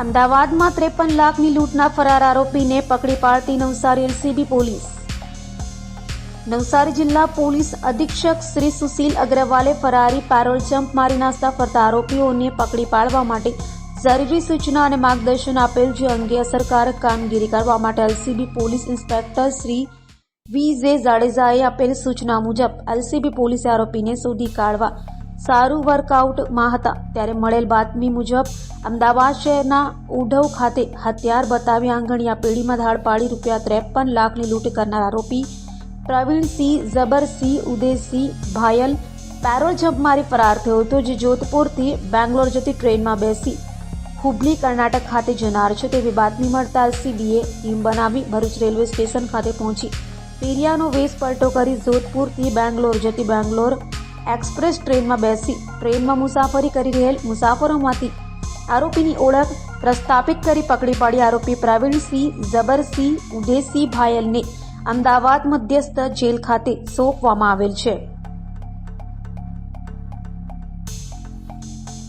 અમદાવાદમાં ત્રેપન લાખની લૂંટના ફરાર આરોપીને પકડી પાડતી નવસારી એલસીબી પોલીસ. નવસારી જિલ્લા પોલીસ અધિક્ષક શ્રી સુશીલ અગ્રવાલે ફરારી પેરોલ જમ્પ મારી નાસ્તા ફરતા આરોપીઓને પકડી પાડવા માટે જરૂરી સૂચના અને માર્ગદર્શન આપેલ જે અંગે અસરકારક કામગીરી કરવા માટે LCB police inspector Shri V J જાડેજાએ આપેલ સૂચના મુજબ એલસીબી પોલીસે આરોપીને શોધી કાઢવા સારું વર્કઆઉટમાં હતા. ત્યારે મળેલ બાતમી મુજબ, અમદાવાદ શહેરના ઉઢવ ખાતે હથિયાર બતાવી આંગણિયા પેઢીમાં ધાડ પાડી રૂપિયા ત્રેપન લાખની લૂંટ કરનાર આરોપી પ્રવીણસિંહ, જબરસિંહ, ઉદયસિંહ, ભાયલ પેરોલ જમ્પ મારી ફરાર થયો હતો જે જોધપુરથી બેંગ્લોર જતી ટ્રેનમાં બેસી હુબલી કર્ણાટક ખાતે જનાર છે. તેવી બાતમી મળતા એલસીબીએ ટીમ બનાવી ભરૂચ રેલવે સ્ટેશન ખાતે પહોંચી પેરિયાનો વેશ પલટો કરી જોધપુરથી બેંગ્લોર જતી બેંગ્લોર એક્સપ્રેસ ટ્રેનમાં બેસી ટ્રેનમાં મુસાફરી કરી રહેલ મુસાફરોમાંથી આરોપીની ઓળખ પ્રસ્થાપિત કરી પકડી પાડી આરોપી પ્રવીણસિંહ, જબરસિંહ ઉદેસિંહ ભાયલને અમદાવાદ મધ્યસ્થ જેલ ખાતે સોંપવામાં આવેલ છે.